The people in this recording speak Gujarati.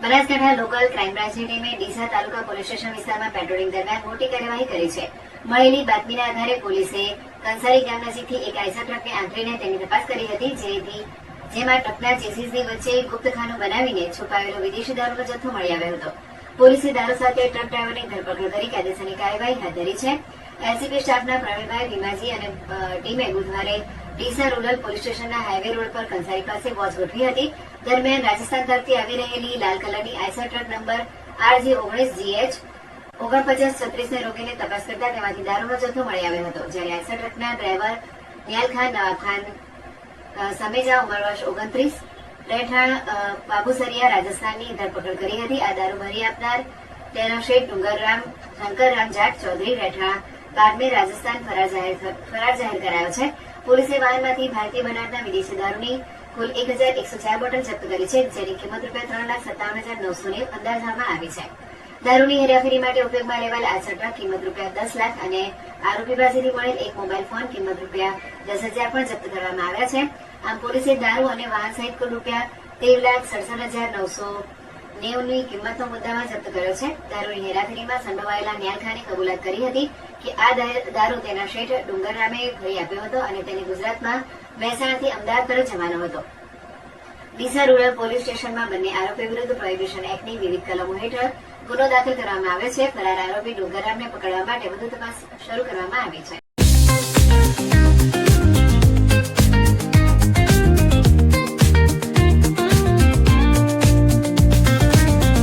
બનાસકાંઠા લોકલ ક્રાઇમ બ્રાન્ચની ટીમે ડીસા તાલુકા પોલીસ સ્ટેશન વિસ્તારમાં પેટ્રોલિંગ દરમિયાન મોટી કાર્યવાહી કરી છે. મળેલી બાતમીના આધારે પોલીસે કંસારી ગામ નજીકથી એક આઈસા ટ્રકને આંતરીને તેની તપાસ કરી હતી, જેથી જેમાં ટ્રકના ચેસીસની વચ્ચે ગુપ્તખાનું બનાવીને છુપાવેલો વિદેશી દારૂનો જથ્થો મળી આવ્યો હતો. પોલીસે દારૂ સાથે ટ્રક ડ્રાઈવરની ધરપકડ કરી કાયદેસરની કાર્યવાહી હાથ ધરી છે. એલસીબી સ્ટાફના પ્રવીણભાઈ ભીમાજી અને ટીમે બુધવારે ડીસા રૂરલ પોલીસ સ્ટેશનના હાઈવે રોડ પર કંસારી પાસે વોચ ગોઠવી હતી. દરમિયાન રાજસ્થાન તરફથી આવી રહેલી લાલ કલરની આઈસર ટ્રક નંબર આરજી ઓગણીસ જીએચ ઓગણપચાસ છત્રીસને રોકીને તપાસ કરતા તેમાંથી દારૂનો જથ્થો મળી આવ્યો હતો. જ્યારે આઈસર ટ્રકના ડ્રાઈવર નિયાલ ખાન સમેજા ઉંમર વર્ષ ઓગણત્રીસ, રહેઠાણ બાબુસરિયા રાજસ્થાનની ધરપકડ કરી હતી. આ દારૂ ભરી આપનાર તેનો શેઠ ડુંગરરામ, શંકરરામ જાટ ચૌધરી રહેઠાણ બારમેર રાજસ્થાન ફરાર જાહેર કરાયો છે. પોલીસે વાહનમાંથી ભારતીય બનાવટના વિદેશી દારૂની કુલ એક હજાર એકસો ચાર બોટલ જપ્ત કરી છે, જેની કિંમત રૂપિયા ત્રણ લાખ સત્તાવન હજાર નવસોની અંદાજવામાં આવી છે. દારૂની હેરાફેરી માટે ઉપયોગમાં લેવાયેલ આ ચટા કિંમત રૂપિયા દસ લાખ અને આરોપી પાસેથી મળેલ એક મોબાઈલ ફોન કિંમત રૂપિયા દસ હજાર પણ જપ્ત કરવામાં આવ્યા છે. આમ પોલીસે દારૂ અને વાહન સહિત કુલ રૂપિયા તેર લાખ સડસઠ હજાર નવસો નેવની કિંમતનો મુદ્દામાં જપ્ત કર્યો છે. દારૂની હેરાફેરીમાં સંડોવાયેલા ન્યાલખાને કબૂલાત કરી હતી કે આ દારૂ તેના શેઠ ડુંગરરામે ભરી આપ્યો હતો અને તેને ગુજરાતમાં મહેસાણાથી અમદાવાદ તરફ જવાનો હતો. ડીસા રૂરલ પોલીસ સ્ટેશનમાં બંને આરોપી વિરુદ્ધ પ્રોહિબિશન એક્ટની વિવિધ કલમો હેઠળ ગુનો દાખલ કરવામાં આવ્યો છે. ફરાર આરોપી ડુંગરરામને પકડવા માટે વધુ તપાસ શરૂ કરવામાં આવી છે.